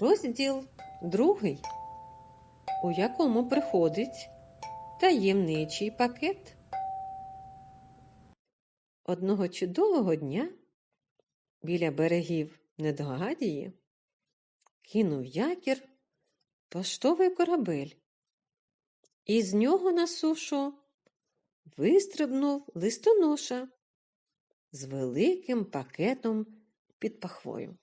Розділ другий, у якому приходить таємничий пакет. Одного чудового дня біля берегів Недогадії кинув якір поштовий корабель, і з нього на сушу вистрибнув листоноша з великим пакетом під пахвою.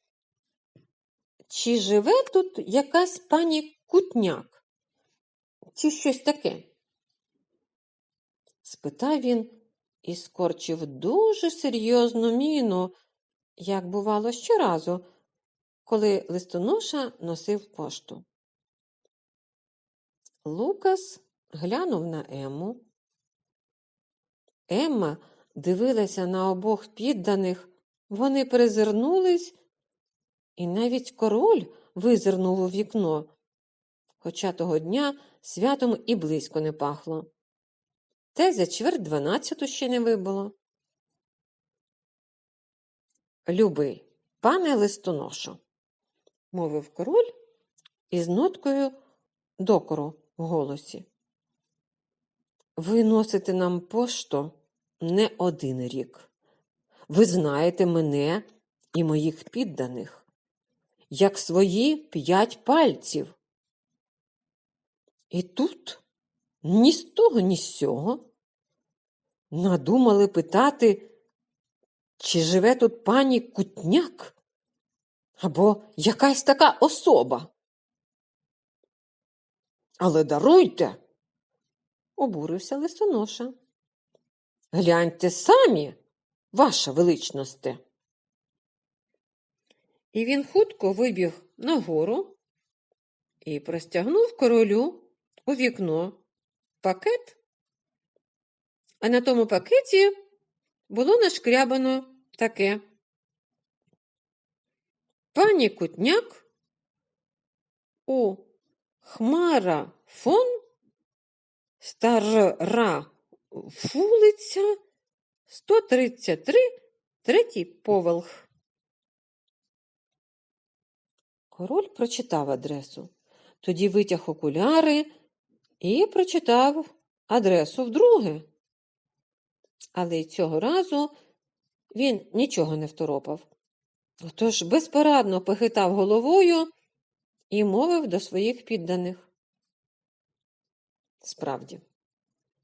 Чи живе тут якась пані Кутняк? Чи щось таке? спитав він і скорчив дуже серйозну міну, як бувало щоразу, коли листоноша носив пошту. Лукас глянув на Емму. Емма дивилася на обох підданих, вони перезирнулись і навіть король визирнув у вікно, хоча того дня святом і близько не пахло. Те за чверть дванадцяту ще не вибуло. Любий, пане листоношо, мовив король із ноткою докору в голосі. Ви носите нам пошту не один рік. Ви знаєте мене і моїх підданих як свої п'ять пальців. І тут ні з того, ні з сього надумали питати, чи живе тут пані Кутняк або якась така особа. Але даруйте, обурився листоноша. Гляньте самі, ваша величносте. І він хутко вибіг нагору і простягнув королю у вікно пакет, а на тому пакеті було нашкрябано таке. Пані Кутняк у Хмара фон Стара вулиця 133, третій поверх. Король прочитав адресу, тоді витяг окуляри і прочитав адресу вдруге. Але й цього разу він нічого не второпав. Отож безпорадно похитав головою і мовив до своїх підданих. Справді,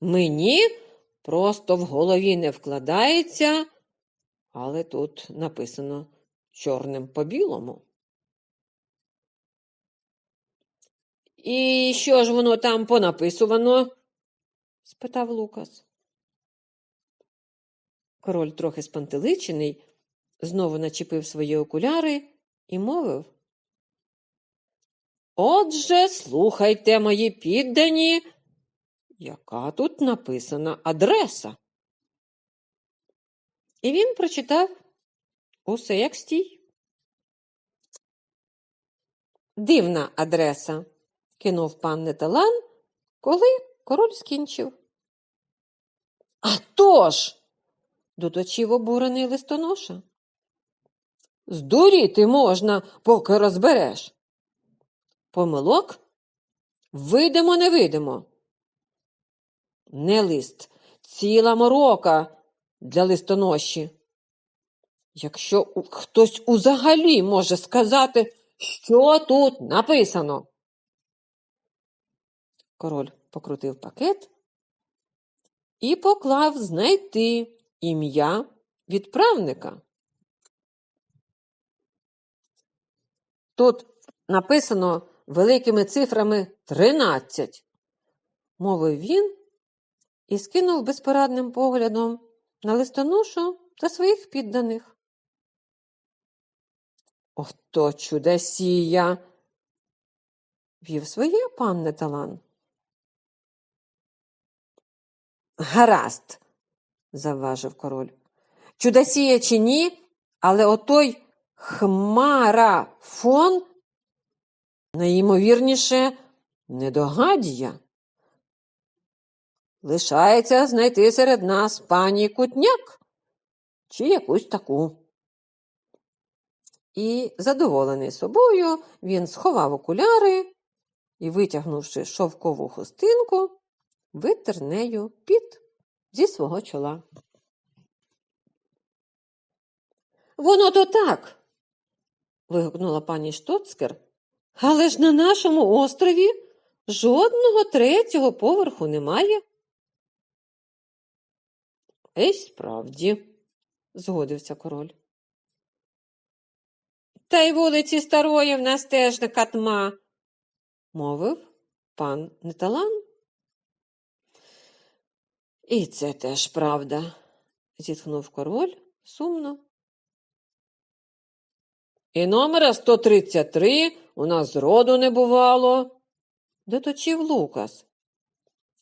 мені просто в голові не вкладається, але тут написано чорним по білому. І що ж воно там понаписувано? спитав Лукас. Король, трохи спантеличений, знову начепив свої окуляри і мовив. Отже, слухайте, мої піддані, яка тут написана адреса. І він прочитав усе як стій. Дивна адреса кинув пан Неталан, коли король скінчив. «А тож!» – доточив обурений листоноша. Здуріти можна, поки розбереш. Помилок видимо, не видимо. Не лист, ціла морока для листоноші. Якщо хтось узагалі може сказати, що тут написано. Король покрутив пакет і поклав знайти ім'я відправника. Тут написано великими цифрами тринадцять, мовив він і скинув безпорадним поглядом на листоношу та своїх підданих. Ото чудесія! Вів своє пан Неталан. Гаразд, завважив король. Чудосія чи ні, але отой хмара фон найімовірніше недогадія. Лишається знайти серед нас пані Кутняк чи якусь таку. І, задоволений собою, він сховав окуляри і, витягнувши шовкову хустинку, витер нею під зі свого чола. Воно то так. вигукнула пані Штоцкер. Але ж на нашому острові жодного третього поверху немає. Ей, справді, згодився король. Та й вулиці старої в нас теж не катма, мовив пан Неталан. І це теж правда, зітхнув король сумно. І номера 133 у нас зроду не бувало, доточив Лукас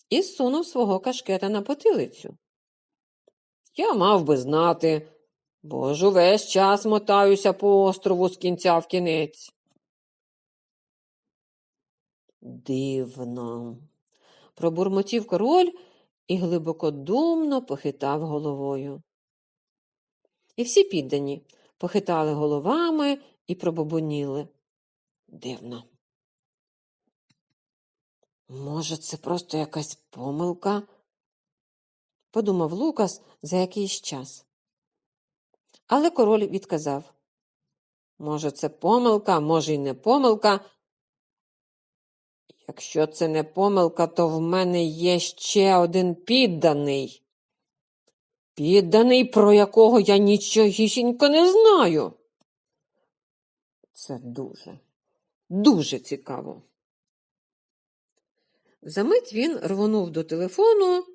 і сунув свого кашкета на потилицю. Я мав би знати, бо ж увесь час мотаюся по острову з кінця в кінець. Дивно, пробурмотів король і глибокодумно похитав головою. І всі піддані похитали головами і пробобоніли. Дивно. Може, це просто якась помилка? подумав Лукас за якийсь час. Але король відказав може, це помилка, може, й не помилка. Якщо це не помилка, то в мене є ще один підданий. Підданий, про якого я нічогісінько не знаю. Це дуже, дуже цікаво. Замить він рвонув до телефону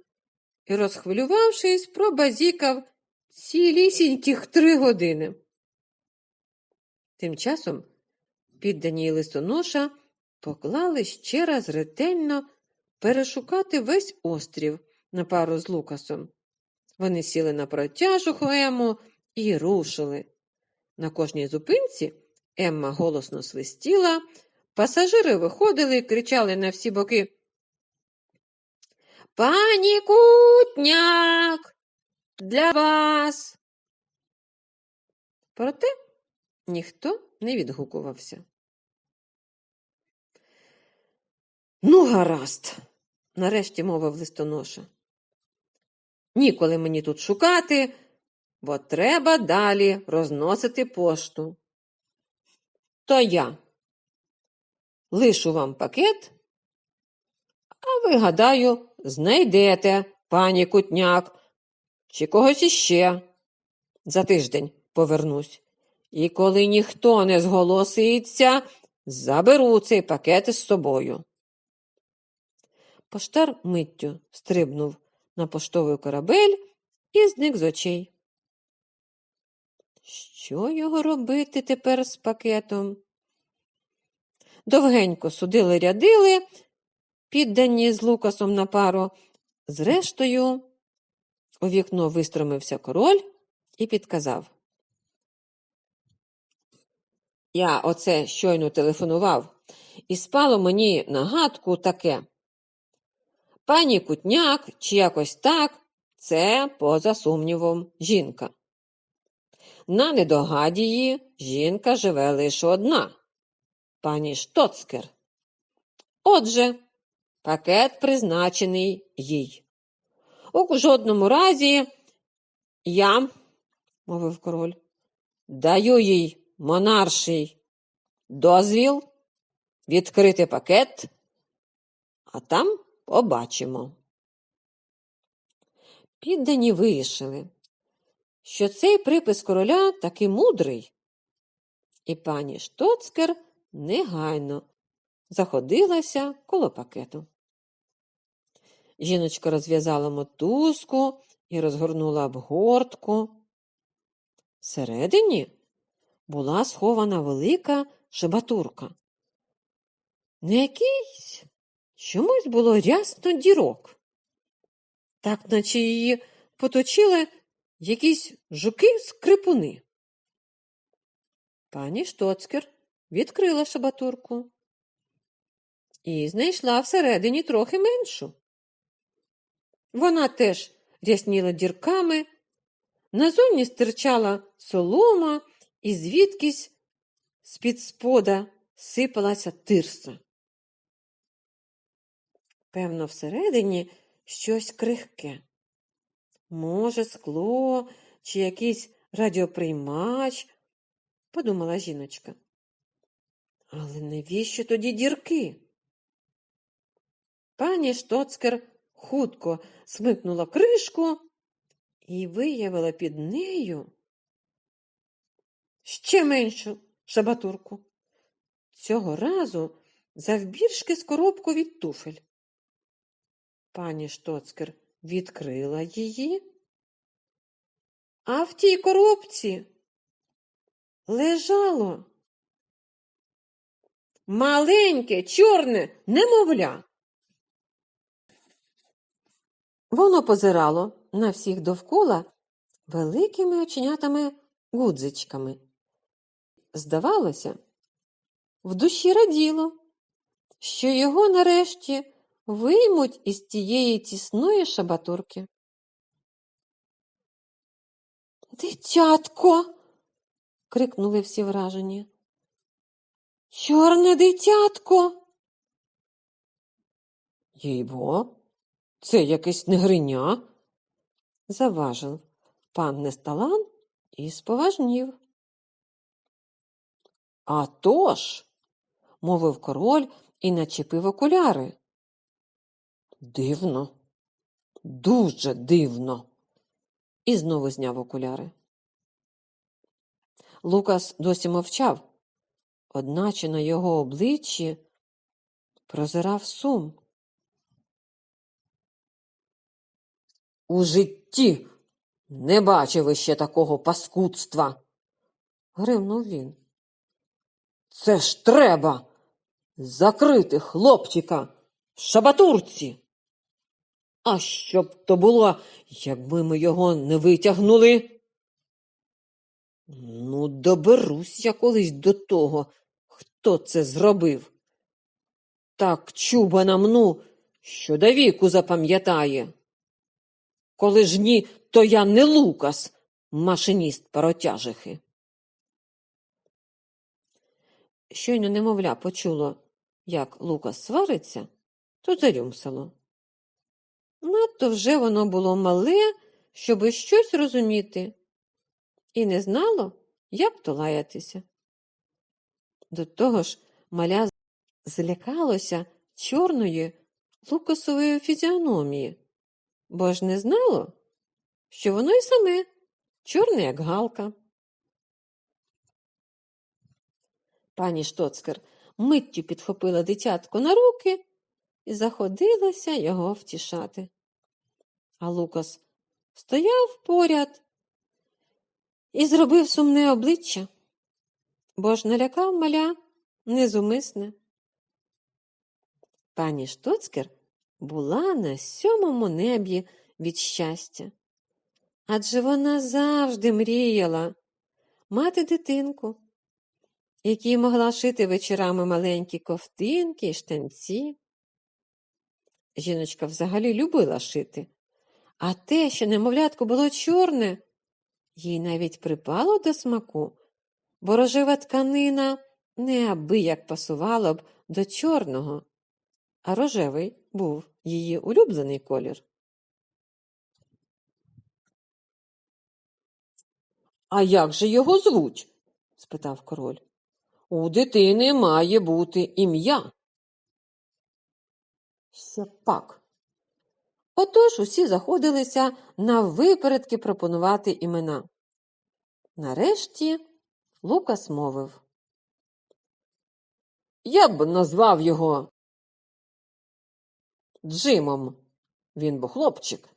і, розхвилювавшись, пробазікав цілісіньких три години. Тим часом піддані листоноша поклали ще раз ретельно перешукати весь острів на пару з Лукасом. Вони сіли на протяжу Хоему і рушили. На кожній зупинці Емма голосно свистіла, пасажири виходили і кричали на всі боки. Пані Кутняк, для вас. Проте ніхто не відгукувався. Ну, гаразд, нарешті мовив листоноша. Ніколи мені тут шукати, бо треба далі розносити пошту. То я лишу вам пакет, а ви, гадаю, знайдете, пані Кутняк, чи когось іще. За тиждень повернусь. І коли ніхто не зголоситься, заберу цей пакет із собою. Поштар миттю стрибнув на поштовий корабель і зник з очей. Що його робити тепер з пакетом? Довгенько судили рядили, піддані з Лукасом на пару. Зрештою, у вікно вистромився король і підказав. Я оце щойно телефонував, і спало мені нагадку таке. Пані Кутняк чи якось так це, поза сумнівом, жінка. На недогадії жінка живе лише одна пані Штоцкер. Отже, пакет призначений їй. У жодному разі я, мовив король, даю їй монарший дозвіл відкрити пакет, а там побачимо. Піддані вирішили, що цей припис короля таки мудрий, і пані Штоцкер негайно заходилася коло пакету. Жіночка розв'язала мотузку і розгорнула обгортку. Всередині була схована велика шибатурка. На якийсь чомусь було рясно дірок, так наче її поточили якісь жуки скрипуни. Пані Штоцкер відкрила шабатурку і знайшла всередині трохи меншу. Вона теж рясніла дірками, назовні стирчала солома і звідкись з-під спода сипалася тирса. Певно, всередині щось крихке. Може, скло чи якийсь радіоприймач, подумала жіночка. Але навіщо тоді дірки? Пані Штоцкер хутко смикнула кришку і виявила під нею ще меншу шабатурку. Цього разу завбільшки з коробку від туфель. Пані Штоцкер відкрила її, а в тій коробці лежало маленьке, чорне немовля. Воно позирало на всіх довкола великими оченятами гудзичками. Здавалося, в душі раділо, що його нарешті виймуть із тієї тісної шабатурки. Дитятко. крикнули всі вражені. Чорне дитятко. Їйбо, це якесь негриня, заважив пан Несталан і споважнів. «А тож!» – мовив король і начепив окуляри. Дивно, дуже дивно. І знову зняв окуляри. Лукас досі мовчав, одначе на його обличчі прозирав сум. У житті не бачив іще такого паскудства, гримнув він. Це ж треба закрити хлопчика в шабатурці. А що б то було, якби ми його не витягнули? Ну, доберусь я колись до того, хто це зробив. Так чуба намну, що до віку запам'ятає. Коли ж ні, то я не Лукас, машиніст паротяжихи. Щойно немовля почуло, як Лукас свариться, то зарюмсало. Надто вже воно було мале, щоби щось розуміти, і не знало, як то лаятися. До того ж, маля злякалося чорної лукасової фізіономії, бо ж не знало, що воно й саме чорне, як галка. Пані Штоцкер миттю підхопила дитятко на руки і заходилася його втішати. А Лукас стояв поряд і зробив сумне обличчя, бо ж налякав маля незумисне. Пані Штоцкер була на сьомому небі від щастя, адже вона завжди мріяла мати дитинку, якій могла шити вечорами маленькі ковтинки і штанці. Жіночка взагалі любила шити, а те, що немовлятко було чорне, їй навіть припало до смаку, бо рожева тканина неабияк пасувала б до чорного, а рожевий був її улюблений колір. А як же його звуть? спитав король. У дитини має бути ім'я. Ще пак. Отож усі заходилися на випередки пропонувати імена. Нарешті Лукас мовив. Я б назвав його Джимом. Він бо хлопчик.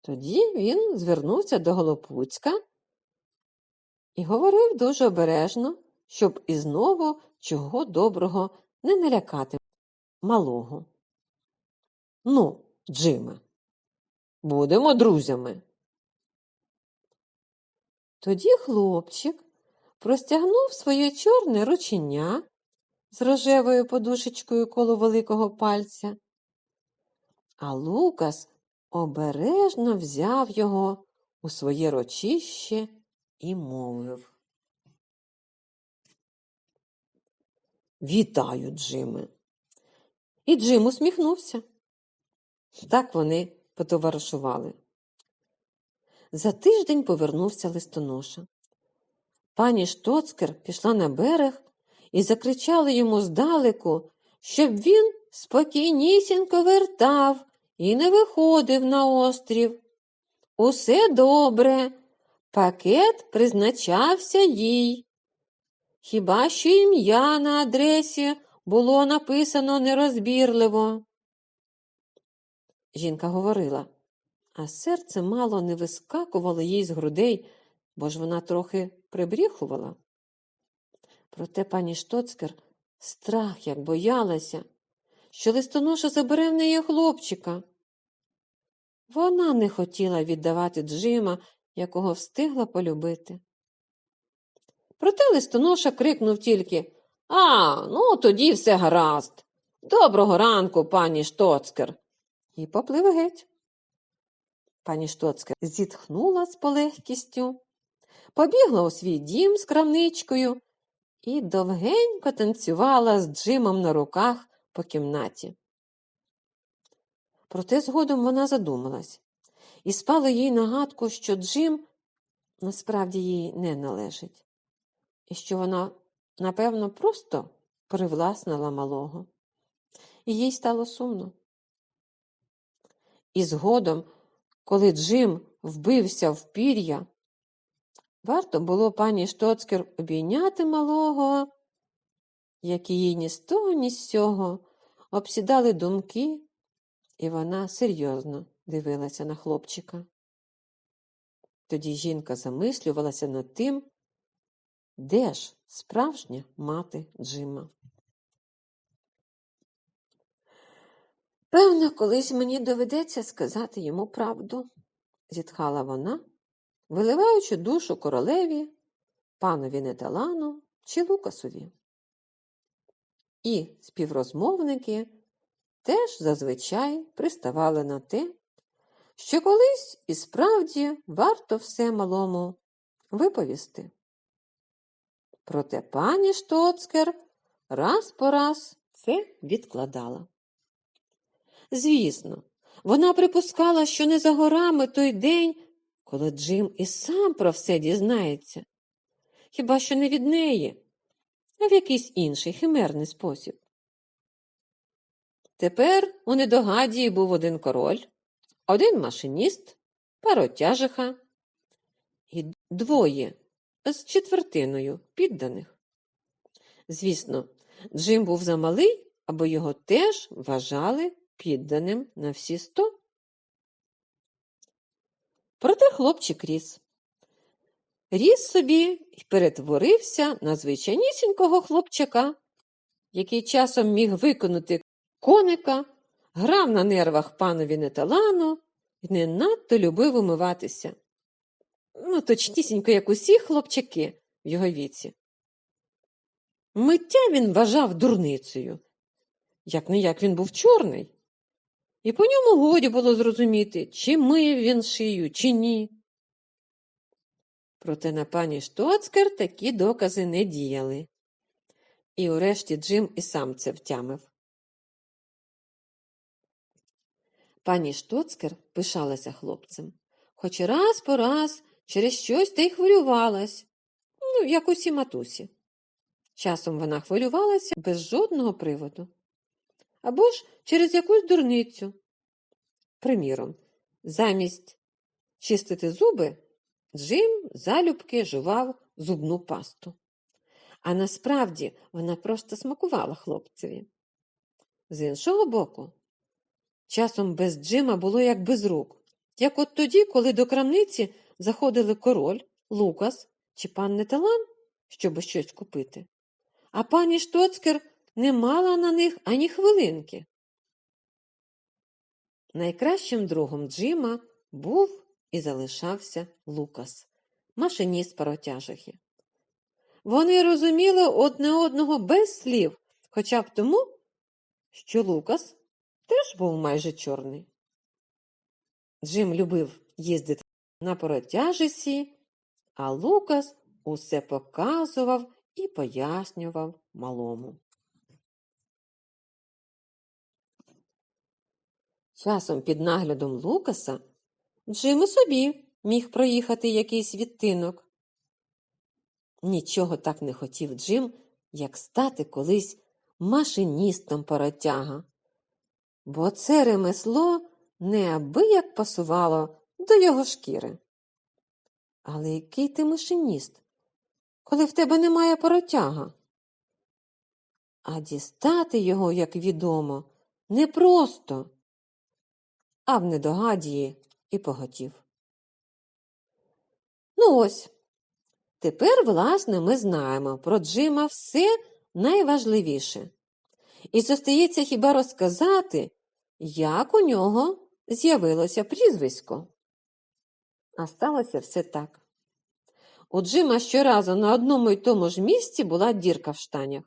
Тоді він звернувся до Голопуцька і говорив дуже обережно, щоб і знову чого доброго не налякати малого. Ну, Джиме, будемо друзями. Тоді хлопчик простягнув своє чорне ручення з рожевою подушечкою коло великого пальця, а Лукас обережно взяв його у своє рочище і мовив Вітаю, Джиме. І Джим усміхнувся. Так вони потоваришували. За тиждень повернувся листоноша. Пані Штоцкер пішла на берег і закричала йому здалеку, щоб він спокійнісінько вертав і не виходив на острів. Усе добре, пакет призначався їй. Хіба що ім'я на адресі було написано нерозбірливо. Жінка говорила, а серце мало не вискакувало їй з грудей, бо ж вона трохи прибріхувала. Проте пані Штоцкер страх як боялася, що листоноша забере в неї хлопчика. Вона не хотіла віддавати Джима, якого встигла полюбити. Проте листоноша крикнув тільки А, ну тоді все гаразд. Доброго ранку, пані Штоцкер. І поплив геть. Пані Штоцкер зітхнула з полегкістю, побігла у свій дім з крамничкою і довгенько танцювала з Джимом на руках по кімнаті. Проте згодом вона задумалась і спала їй нагадку, що Джим насправді їй не належить, і що вона, напевно, просто привласнила малого. І їй стало сумно. І згодом, коли Джим вбився в пір'я, варто було пані Штоцкер обійняти малого, як її ні з того, ні з сього обсідали думки, і вона серйозно дивилася на хлопчика. Тоді жінка замислювалася над тим, де ж справжня мати Джима. Певно, колись мені доведеться сказати йому правду, зітхала вона, виливаючи душу королеві, панові Неталану чи Лукасові. І співрозмовники теж зазвичай приставали на те, що колись і справді варто все малому виповісти. Проте пані Штоцкер раз по раз це відкладала. Звісно, вона припускала, що не за горами той день, коли Джим і сам про все дізнається, хіба що не від неї, а в якийсь інший химерний спосіб. Тепер у недогадії був один король, один машиніст, паротяжиха і двоє з четвертиною підданих. Звісно, Джим був замалий, аби його теж вважали підданим на всі сто. Проте хлопчик ріс. Ріс собі і перетворився на звичайнісінького хлопчака, який часом міг виконати коника, грав на нервах панові Неталану і не надто любив умиватися. Ну, точнісінько, як усі хлопчаки в його віці. Миття він вважав дурницею, як не як він був чорний. І по ньому годі було зрозуміти, чи мив він шию, чи ні. Проте на пані Штоцкер такі докази не діяли. І урешті Джим і сам це втямив. Пані Штоцкер пишалася хлопцем, хоч раз по раз через щось та й хвилювалась, ну, як усі матусі. Часом вона хвилювалася без жодного приводу. Або ж через якусь дурницю. Приміром, замість чистити зуби, Джим залюбки жував зубну пасту. А насправді вона просто смакувала хлопцеві. З іншого боку, часом без Джима було як без рук, як от тоді, коли до крамниці заходили король, Лукас чи пан Неталан, щоб щось купити. А пані Штоцкер не мала на них ані хвилинки. Найкращим другом Джима був і залишався Лукас, машиніст паротяжихи. Вони розуміли одне одного без слів, хоча б тому, що Лукас теж був майже чорний. Джим любив їздити на протяжисі, а Лукас усе показував і пояснював малому. Часом під наглядом Лукаса Джим і собі міг проїхати якийсь відтинок. Нічого так не хотів Джим, як стати колись машиністом паротяга, бо це ремесло неабияк пасувало до його шкіри. Але який ти машиніст, коли в тебе немає паротяга? А дістати його, як відомо, непросто. А в недогадії і поготів. Ну ось, тепер, власне, ми знаємо про Джима все найважливіше. І зостається хіба розказати, як у нього з'явилося прізвисько. А сталося все так. У Джима щоразу на одному й тому ж місці була дірка в штанях.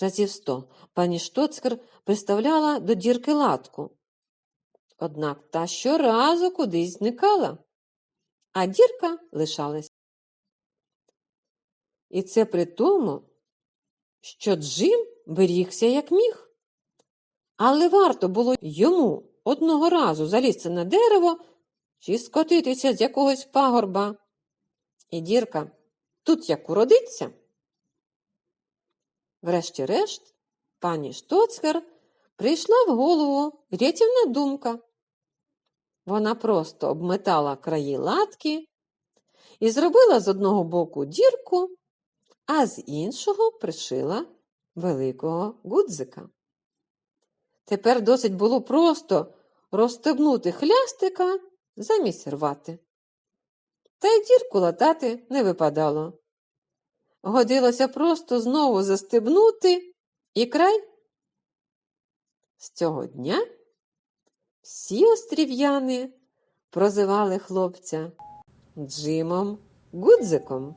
Разів сто пані Штоцкер приставляла до дірки латку. Однак та щоразу кудись зникала, а дірка лишалась. І це при тому, що Джим берігся як міг. Але варто було йому одного разу залізти на дерево чи скотитися з якогось пагорба. І дірка тут як уродиться. Врешті-решт, пані Штоцкер прийшла в голову рятівна думка. Вона просто обметала краї латки і зробила з одного боку дірку, а з іншого пришила великого гудзика. Тепер досить було просто розстебнути хлястика замість рвати. Та й дірку латати не випадало. Годилося просто знову застебнути і край. З цього дня всі острів'яни прозивали хлопця Джимом Гудзиком.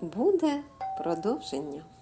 Буде продовження.